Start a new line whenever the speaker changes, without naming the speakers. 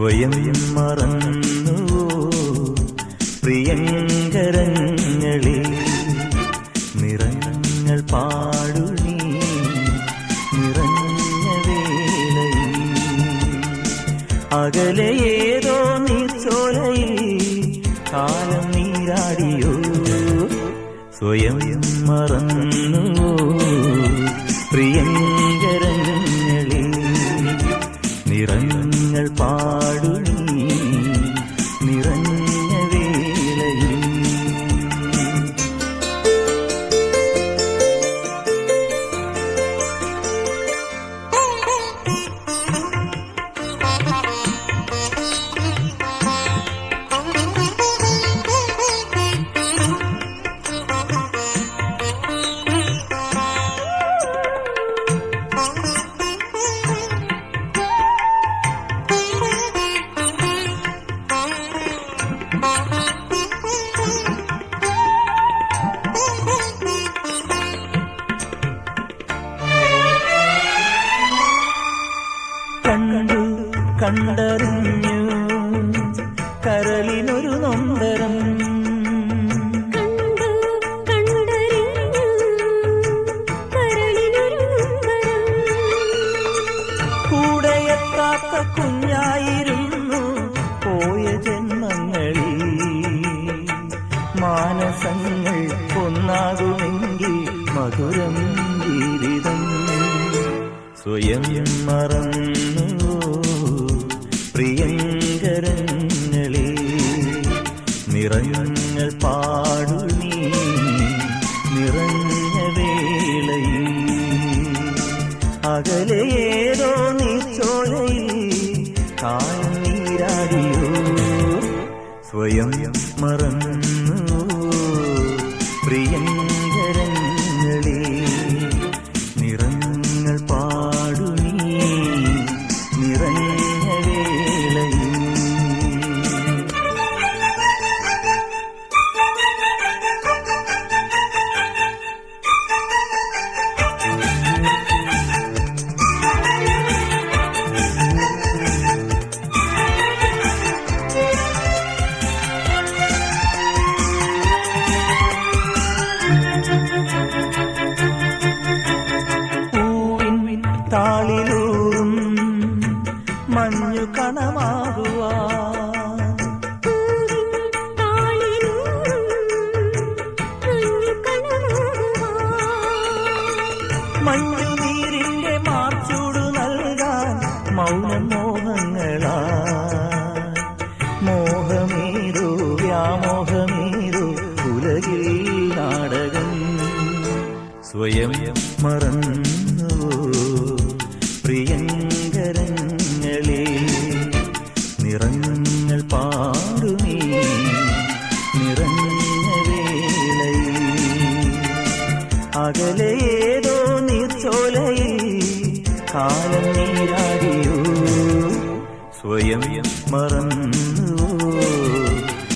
സ്വയം മറന്നു പ്രിയങ്കരങ്ങളിൽ നിറങ്ങൾ പാടു നീ നിറഞ്ഞ വേളയിൽ. അകലെ ഏതോ നീച്ചോലയിൽ കാലം നീരാടിയോ? സ്വയം മറന്നു കണ്ടു കണ്ടറിഞ്ഞു. കരളിനൊരു നൊമ്പരം ഒന്നാകുമെങ്കിൽ മധുരം ജീവിതം. സ്വയം മറന്നു പ്രിയങ്കരങ്ങളെ? നിറങ്ങൾ പാടു നീ നിറഞ്ഞ വേളയിൽ. അകലെ ഏതോ നീച്ചോലയിൽ കായം നീരാടിയോ? സ്വയം മറന്നു പ്രിയങ്കരങ്ങളെ ഉലകിൽ നാടകം സ്വയം മറന്നു? പ്രിയങ്കരങ്ങളെ നിറങ്ങൾ പാടുമേ നിറഞ്ഞ വേളയിൽ. അകലെ ഏതോ നീർച്ചോലയിൽ കാലം നീരാടിയോ? സ്വയം മറന്നു?